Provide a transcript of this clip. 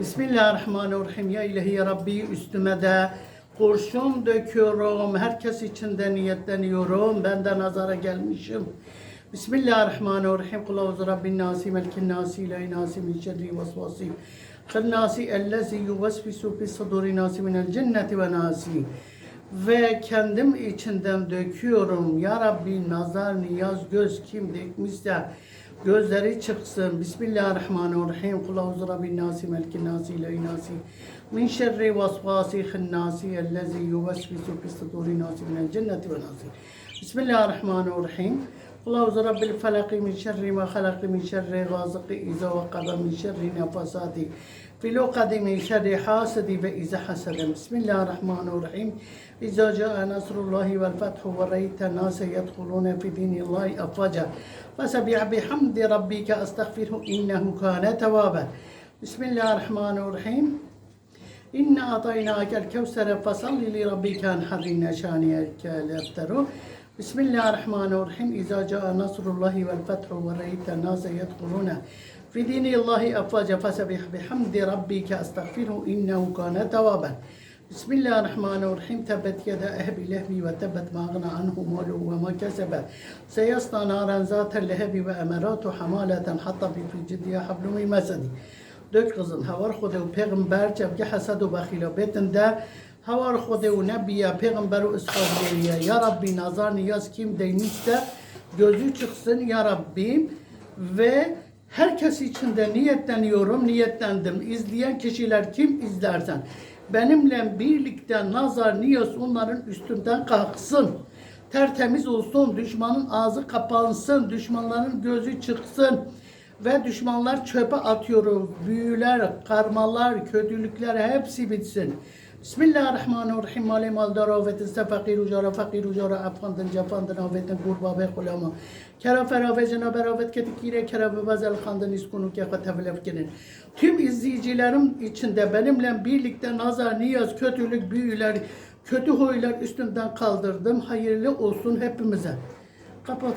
Bismillahirrahmanirrahim. Ya ilahi ya Rabbi üstüme de kurşun döküyorum. Herkes için de niyetleniyorum. Ben de nazara gelmişim. Bismillahirrahmanirrahim. Kul auzu rabbin nasi melkin nasi ilahi nasi min şerri vasvasi. Hınnasi ellezi yuvesvisu fi suduri nasi minel cenneti ve nasi. Ve kendim içinden döküyorum. Ya Rabbi nazar, niyaz, göz kim dikmişse gözleri çıksın. Bismillahirrahmanirrahim. Kul auzu rabbin nasi melkin nasi ilahi nasi. Min şerri vasvasi hınnasi ellezi yuvesvisu fi suduri nasi minel cenneti ve nasi. Bismillahirrahmanirrahim. اللهم رب الفلق من شر ما خلق من شر غازق إذا وقب من شر نفاسات في العقد من شر حاسد فإذا حسد. بسم الله الرحمن الرحيم. إذا جاء نصر الله والفتح ورأيت الناس يدخلون في دين الله أفواجا. فسبح بحمد ربك أستغفره إنه كان توابا. بسم الله الرحمن الرحيم. إنا أعطيناك الكوثر فصل لربك انحر شانئك لا بسم الله الرحمن الرحيم. إذا جاء نصر الله والفتح ورأيت الناس يدخلون في دين الله أفواجا فسبح بحمد ربك أستغفره إنه كان توابا. بسم الله الرحمن الرحيم. تبت يدا أهب لهب وتبت ما أغنى عنه ماله وما كسب. سيصنع نارا ذات اللهب وأمرات حمالة حتى في جدها حبل من مسد. دök kızın havar xudu peygamber çevki hasad u بيتن betinde havar xudu nebiye peygamberu ısfadliye ya Rabbi nazar niyaz kim değmişse gözü çıksın ya Rabbim ve herkes için de niyetleniyorum, niyetlendim. İzleyen kişiler kim izlersen benimle birlikte nazar niyaz onların üstünden kalksın. Tertemiz olsun, düşmanın ağzı kapansın, düşmanların gözü çıksın ve düşmanlar çöpe atıyorum. Büyüler, karmalar, kötülükler hepsi bitsin. Bismillahirrahmanirrahim. Mali mal daravetin se fakir ucara fakir ucara afandın cafandın avetin kurba ve kulama. Kera ferafe cenab beravet ketikire kera ve bazel kandın iskunu ke tevlefkinin. Tüm izleyicilerim içinde benimle birlikte nazar, niyaz, kötülük, büyüler, kötü huylar üstünden kaldırdım. Hayırlı olsun hepimize. Kapat.